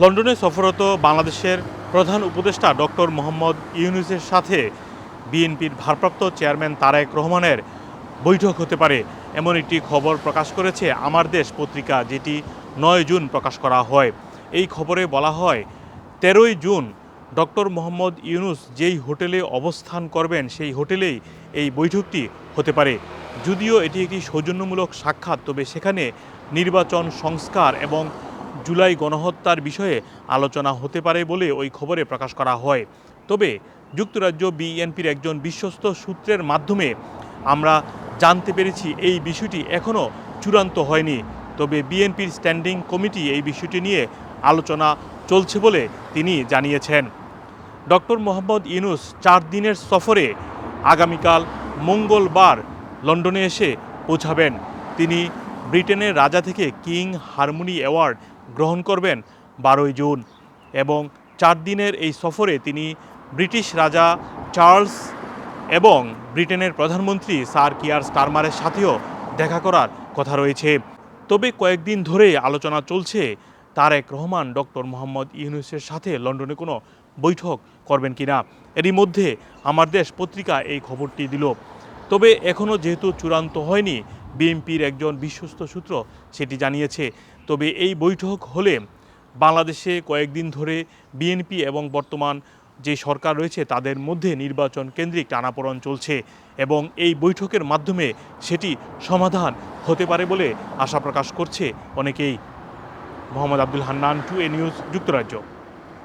লন্ডনে সফররত বাংলাদেশের প্রধান উপদেষ্টা ডক্টর মোহাম্মদ ইউনুসের সাথে বিএনপির ভারপ্রাপ্ত চেয়ারম্যান তারেক রহমানের বৈঠক হতে পারে। এমন একটি খবর প্রকাশ করেছে আমার দেশ পত্রিকা, যেটি নয় জুন প্রকাশ করা হয়। এই খবরে বলা হয়, তেরোই জুন ডক্টর মোহাম্মদ ইউনুস যেই হোটেলে অবস্থান করবেন, সেই হোটেলেই এই বৈঠকটি হতে পারে। যদিও এটি একটি সৌজন্যমূলক সাক্ষাৎ, তবে সেখানে নির্বাচন সংস্কার এবং জুলাই গণহত্যার বিষয়ে আলোচনা হতে পারে বলে ওই খবরে প্রকাশ করা হয়। তবে যুক্তরাজ্য বিএনপির একজন বিশ্বস্ত সূত্রের মাধ্যমে আমরা জানতে পেরেছি এই বিষয়টি এখনও চূড়ান্ত হয়নি। তবে বিএনপির স্ট্যান্ডিং কমিটি এই বিষয়টি নিয়ে আলোচনা চলছে বলে তিনি জানিয়েছেন। ডক্টর মোহাম্মদ ইউনুস চার দিনের সফরে আগামীকাল মঙ্গলবার লন্ডনে এসে পৌঁছাবেন। তিনি ব্রিটেনের রাজা থেকে কিং হারমোনি অ্যাওয়ার্ড গ্রহণ করবেন বারোই জুন এবং চার দিনের এই সফরে তিনি ব্রিটিশ রাজা চার্লস এবং ব্রিটেনের প্রধানমন্ত্রী স্যার কিয়ার স্টারমারের সাথেও দেখা করার কথা রয়েছে। তবে কয়েকদিন ধরে আলোচনা চলছে তারেক রহমান ডক্টর মোহাম্মদ ইউনুসের সাথে লন্ডনে কোনো বৈঠক করবেন কিনা। এরই মধ্যে আমার দেশ পত্রিকা এই খবরটি দিল। তবে এখনও যেহেতু চূড়ান্ত হয়নি বিএনপির একজন বিশ্বস্ত সূত্র সেটি জানিয়েছে। তবে এই বৈঠক হলে বাংলাদেশে কয়েকদিন ধরে বিএনপি এবং বর্তমান যে সরকার রয়েছে তাদের মধ্যে নির্বাচন কেন্দ্রিক টানাপোড়ন চলছে এবং এই বৈঠকের মাধ্যমে সেটি সমাধান হতে পারে বলে আশা প্রকাশ করছে অনেকেই। Mohammad Abdul Hannan, two A news, যুক্তরাজ্য।